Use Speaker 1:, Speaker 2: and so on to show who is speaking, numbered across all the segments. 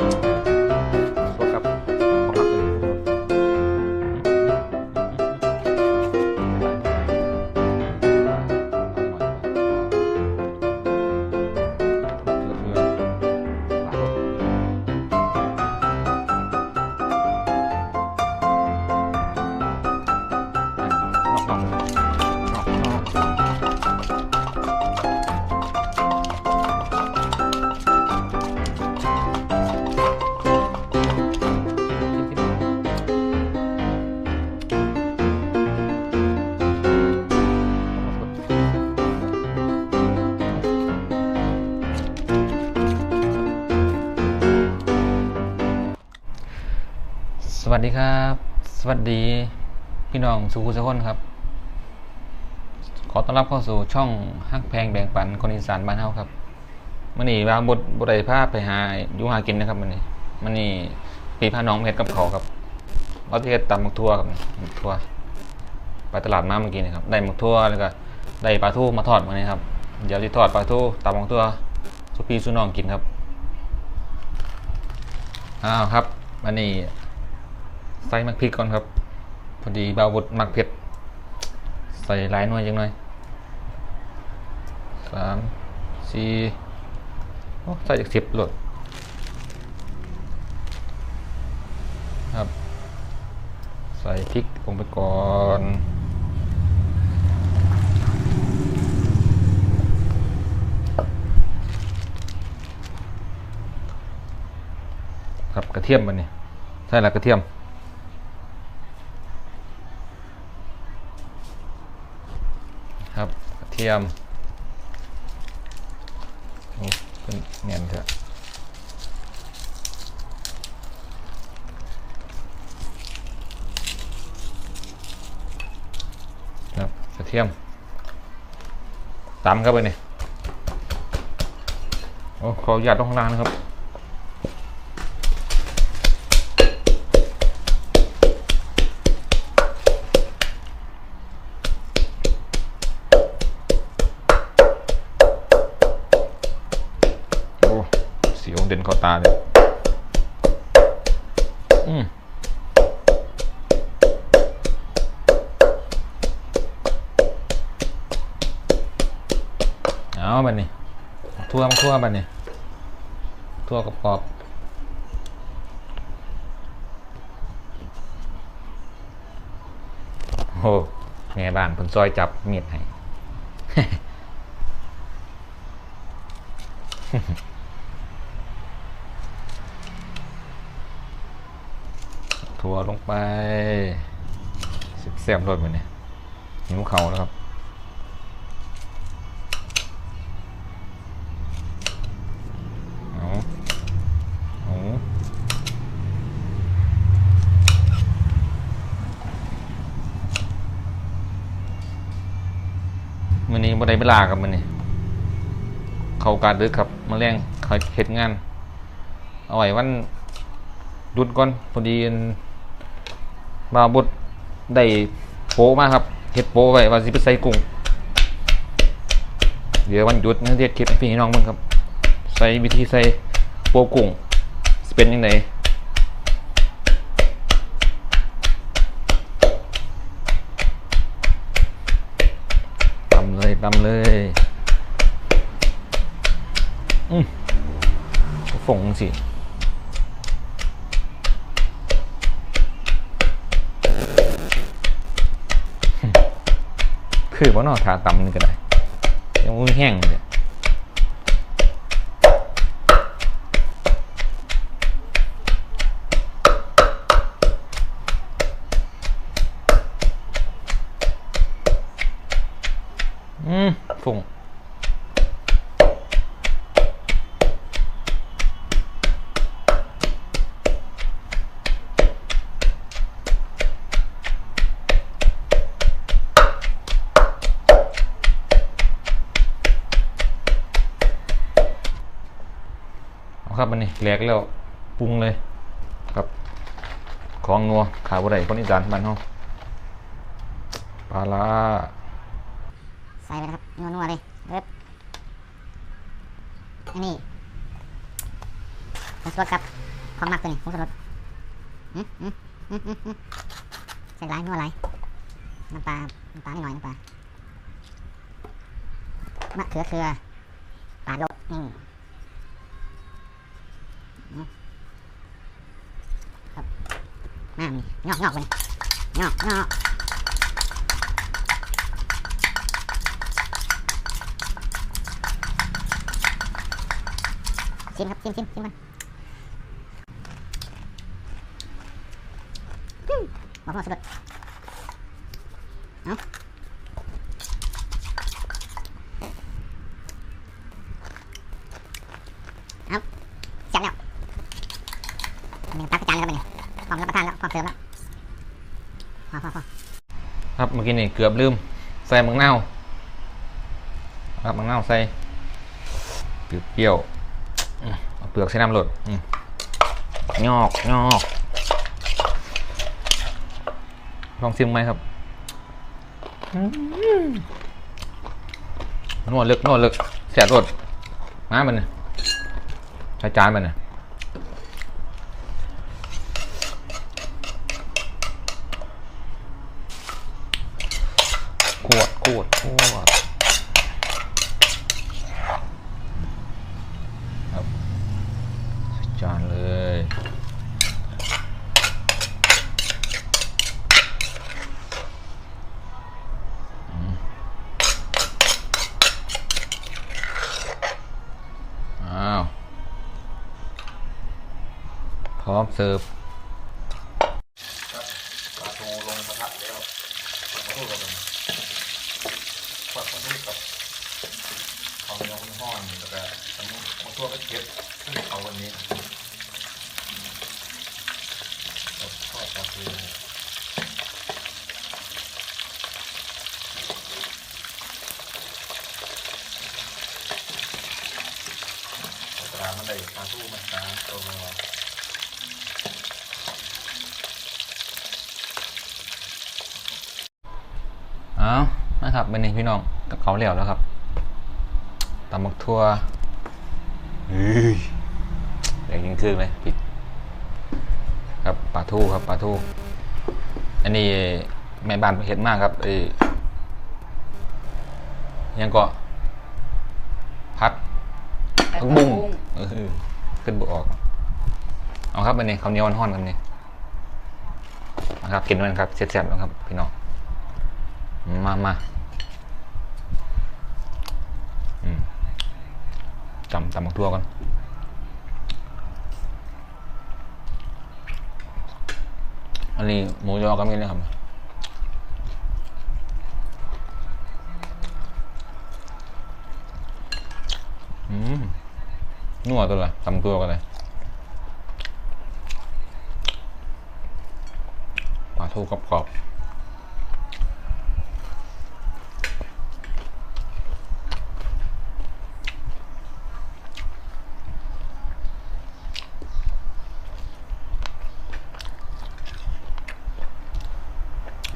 Speaker 1: ส สวัสดีครับ สวัสดีพี่น้องสุขุสุขนครับ ขอต้อนรับเข้าสู่ช่องฮักแพงแบ่งปันคนอีสานบ้านเฮาครับมื่อนี้ว่าบทบทใดภาพไปหาอยู่หากินนะครับมื่อนี้มื่อนี้ปีพาน้องเพชรกับเขาครับว่าที่เฮ็ดตำหมักทั่วครับหมักทั่วไปตลาดมาเมื่อกี้นะครับ ได้หมักทั่วแล้วก็ได้ปลาทูมาทอดมานี้ครับเดี๋ยวจะทอดปลาทูตำหมักทั่วสุพีสุน้องกินครับอ้าวครับวันนี้ ใส่มักพริกก่อนครับ พอดีบาวบดมักเผ็ด ใส่หลายหน่วยจังหน่อยสามสี่โอ้ใส่จากสิบโหลดครับ ใส่พริกลงไปก่อนครับกระเทียมมันนี่ใช่ละกระเทียม ครับกระเทียมโอ้เป็นเนียนเถอะครับกระเทียมตำครับไปนี่โอ้ขออนุญาตตรงข้างล่างนะครับ เสียวเด่นเข้าตาเลยอืมเอาบันนี้ทั่วทั่วบันนี้ทั่วกรอบโอ้แม่บ้านเพิ่นซอยจับเมียดให้ ถั่วลงไปแซ่บๆรสมันเนี่ยหิวเขาแล้วครับเอาเอามันนี้บ่ได้เวลากับมันนี่เขาการดึกครับมาแรงเขาเฮ็ดงาน เอาไว้วันหยุดก่อนพอดีอ บาบุดได้โปะมาครับเฮ็ดโปะไว้ว่าสิไปใส่กุ้งเดี๋ยววันหยุดนะเฮ็ดคลิปให้พี่น้องเบิ่งครับ ใส่วิธีใส่โปกุ้งสิเป็นยังไงตำเลยตำเลยอืมฝงสิ คือว่านอทาตำนี่ก็ได้ยังมือแห้งเลยอืมฝุ่ง ครับมันนี่แหลกแล้วปรุงเลยครับ ของนัวขาบ่ได้คนอีสานบ้านเฮาปลาร้า
Speaker 2: ใส่ไปนะครับนัวๆเลยเริ่อันนี้ผงชูรสครับของมากตัวนี้ผงชูรสอืมอืมอืมอืมอืมใส่ร้ายนัวไรน้ำปลาน้ำปลาไม่อยน้ำปลามะเขือเคือปลาลบอืมอืม ครับน้ำนี่งอกงอกไปงอกงอกชิมครับชิมชิมชิมมันมบอกว่าสุดเอาเอาเสร็จแล้วอันนี้ตักจานแล้วครับอันนี้พร้อมรับประทานแล้วพร้อมเสิร์ฟแล้วพอพอพอ
Speaker 1: ครับเมื่อ กี้นี่เกือบลืม ใส่มังนาวครับมังนาวใส่เปรี้ยวเอาเปลือกใส่น้ำหลดงอกงอกลองชิมไหมครับนวดลึกนวดลึกแสบรสมามันใช้จานมันเนี่ย ขวดขวดขวครับจานเลยอ้าว พร้อมเสิร์ฟ
Speaker 3: ปลาทูลงกระทะแล้วปลาทูกับปลาทูกับข้าวเหนียวห้อนๆแล้วก็ตำมะทั่วก็เก็บขึ้นเอาวันนี้แล้วทอดปลาทู ปลามันได้ปลาทูมันตาตัว
Speaker 1: เอานะครับเป็นนี่พี่น้องกับเขาวเหลวแล้วครับตำบักทั่วเฮ้ยแดงยิ่งครึ่งเลยปิด ครับปลาทูครับปลาทู อันนี้แม่บ้านเห็ดมากครับไอ้ยังก็พัดผักบุ้ง เออขึ้นบุออก เอาครับเป็นนี่ข้าวเหนียวอ่อนกันนี่นะครับกินมันครับเสร็จๆแล้วครับพี่น้องมามาจำจำบักทั่วกันอันนี้หมูยอก็มีนะครับ นัวตัวละจำตัวกันเลยปลาทูกรอบๆ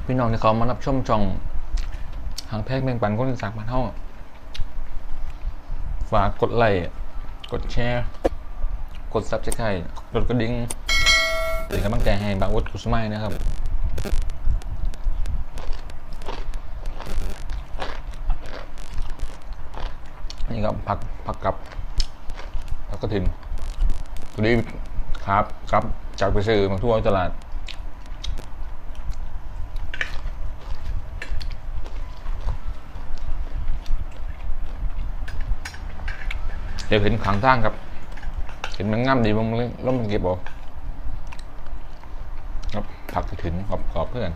Speaker 1: พี่น้องที่เขามารับชมช่องหางแพกแบ่งปันคนสานบ้านเฮาฝากกดไลค์ กดแชร์ กดซับสไครต์กดกระดิ่งเป็นกำลังใจให้บางวุฒิคุสมัยนะครับ นี่ก็ผักผักกับผักกระถิ่นตัวนี้ครับครับจากไปซื้อมาทั่วตลาด ดี๋ยวเห็นขังทางครับ เห็นมันง่ำดีมันแล้วมันเก็บเออกครับผักถึงขอบขอบเพื่อน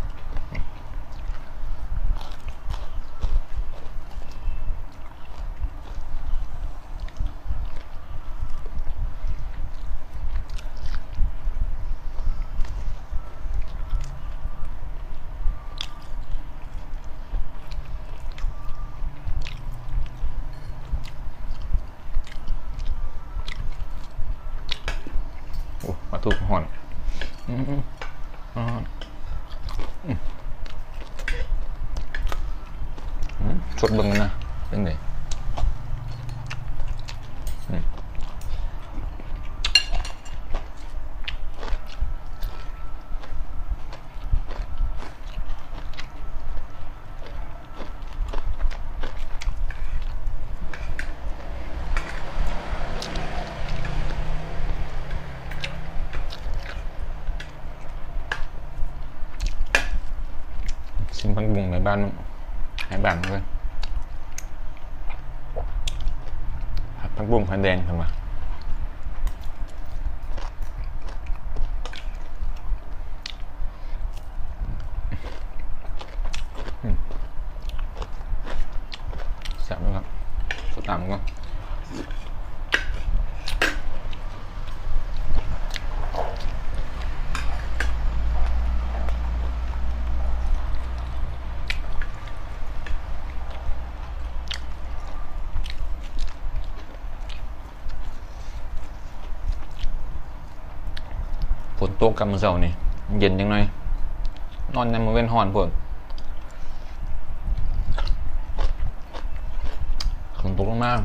Speaker 1: โอ้ปลาทูห่อนอืมอืมอ่อนสดเบิ่งกันนะเป็นไง พันบุงในบ้านในบ้านเลยผัดพันบุงพันแดงทำมาอืมแซ่บไหมครับตามก็ ตกกับมือเสาร์นี่เย็นจังไงนอนในมือเว้นหอนพวดฝนตกมาก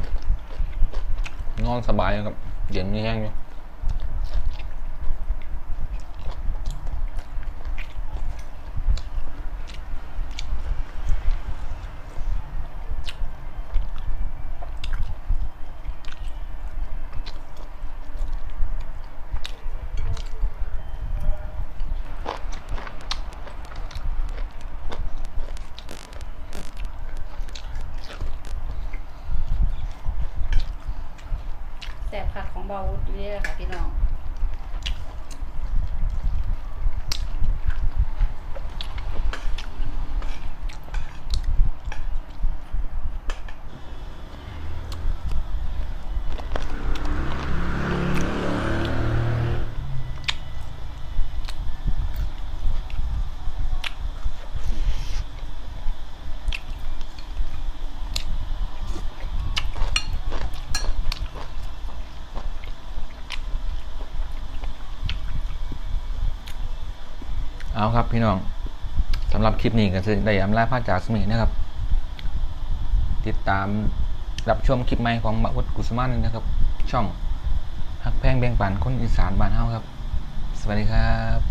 Speaker 1: นอนสบายอยู่ครับ เย็นนี่แห้งอยู่
Speaker 4: แสบผัก ของเบาวุฒิเรียค่ะพี่น้อง
Speaker 1: เอาครับพี่น้องสำหรับคลิปนี้ก็จะได้อำลาพาจากสมินะครับ ติดตามรับชมคลิปใหม่ของมาวุฒกุสมานนะครับ ช่องหักแพงแบ่งปันคนอีสานบ้านเฮาครับ สวัสดีครับ